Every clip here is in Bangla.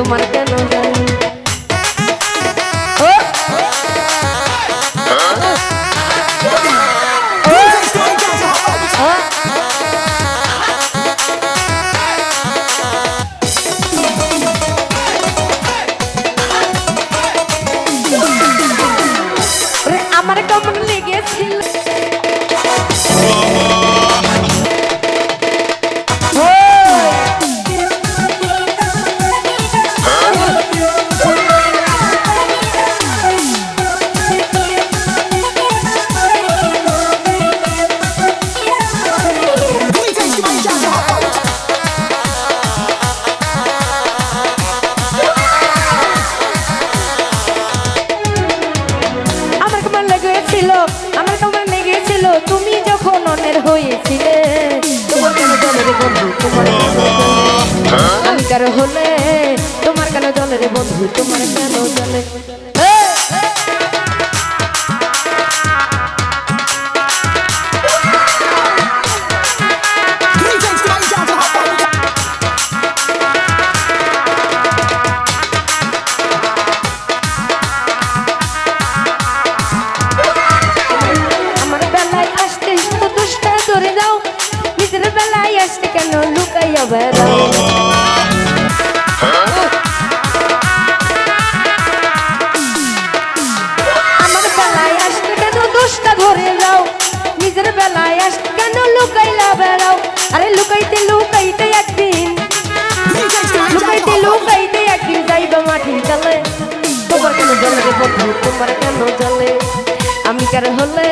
তোমার কেন জানি? আমার কেমন লেগেছিল? অনের হয়েছিলে তোমার কেন জলের বন্ধু তোমার জলে? আমি কারও হলে তোমার কেন জলের বন্ধু তোমার কেন জলে। কেন লুকাইয়া বেড়াও। আমার বেলায় আসতে কেন দুষ্টা ধরে যাও? নিজের বেলায় আসতে কেন লুকাইলা বেড়াও? আরে লুকাইতে লুকাইতে একদিন লুকাইতে লুকাইতে একদিন যাইবা মাটি চলে তোমার কেন জলে বন্ধু তোমার কেন জলে? আমি কার হলে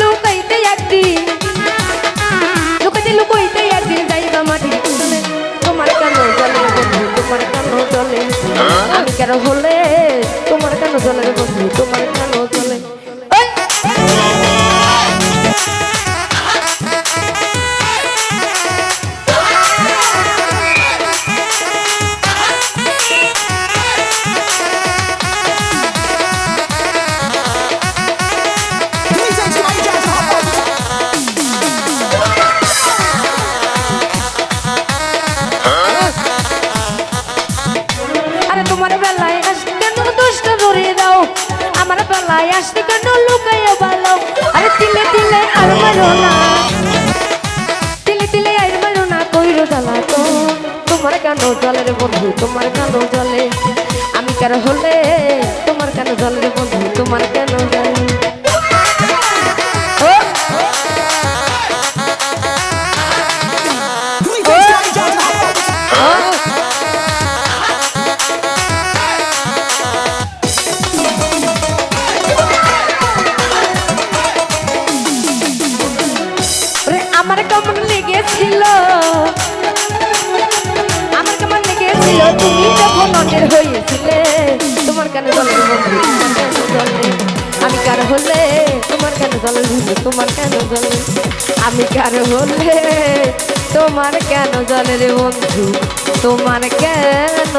লুকাইতে একদিন। লুকাইতে লুকাইতে একদিন যাইবা মাটির চলে। তোমার কেন জলে বন্ধু তোমার কেন জলে? আমি কেন হলে? তোমার কেন জলে বন্ধু তোমার কেন কেন লুকাইয়া ভালো আরে তিলে তিলে আর মারো না তিলে তিলে আর মারো না কইরো জ্বালা তোমার কেন জলে বন্ধু তোমার কেন জলে আমি কার হলে তোমার আমি কার হলে, তোমার কেন জলের বন্ধু তোমার কেন জলে আমি কার হলে, তোমার কেন জলের বন্ধু? তোমার কেন